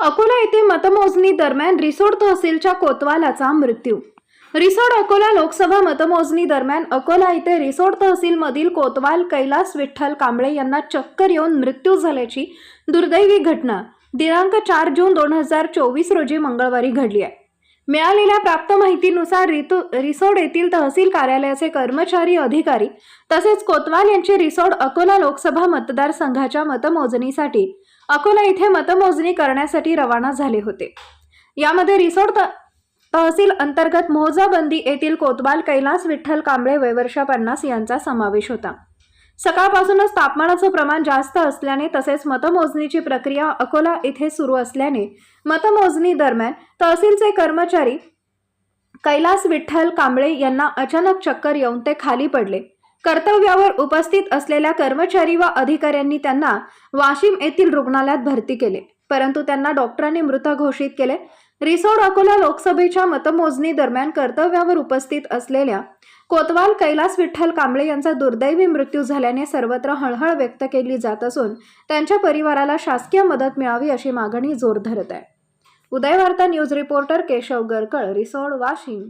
अकोला येथे मतमोजणी दरम्यान रिसोड तहसीलच्या कोतवालाचा मृत्यू. रिसोड अकोला लोकसभा मतमोजणी दरम्यान अकोला येथे रिसोड तहसीलमधील कोतवाल कैलास विठ्ठल कांबळे यांना चक्कर येऊन मृत्यू झाल्याची दुर्दैवी घटना दिनांक चार जून दोन हजार चोवीस रोजी मंगळवारी घडली आहे. मिळालेल्या प्राप्त माहितीनुसार रितू रिसोड येथील तहसील कार्यालयाचे कर्मचारी अधिकारी तसेच कोतवाल यांचे रिसोड अकोला लोकसभा मतदारसंघाच्या मतमोजणीसाठी अकोला इथे मतमोजणी करण्यासाठी रवाना झाले होते. यामध्ये रिसोड तहसील अंतर्गत मोहजाबंदी येथील कोतवाल कैलास विठ्ठल कांबळे वयवर्षा पन्नास यांचा समावेश होता. सकाळपासूनच तापमानाचं प्रमाण जास्त असल्याने तसेच मतमोजणीची प्रक्रिया अकोला इथे सुरू असल्याने मतमोजणी दरम्यान तहसीलचे कर्मचारी कैलास विठ्ठल कांबळे यांना अचानक चक्कर येऊन ते खाली पडले. कर्तव्यावर उपस्थित असलेल्या कर्मचारी व अधिकाऱ्यांनी त्यांना वाशिम येथील रुग्णालयात भरती केले. परंतु त्यांना डॉक्टरांनी मृत घोषित केले. रिसोड अकोला लोकसभेच्या मतमोजणी दरम्यान कर्तव्यावर उपस्थित असलेल्या कोतवाल कैलास विठ्ठल कांबळे यांचा दुर्दैवी मृत्यू झाल्याने सर्वत्र हळहळ व्यक्त केली जात असून त्यांच्या परिवाराला शासकीय मदत मिळावी अशी मागणी जोर धरत आहे. Udayvarta news reporter Keshav Garkal Risod Washim.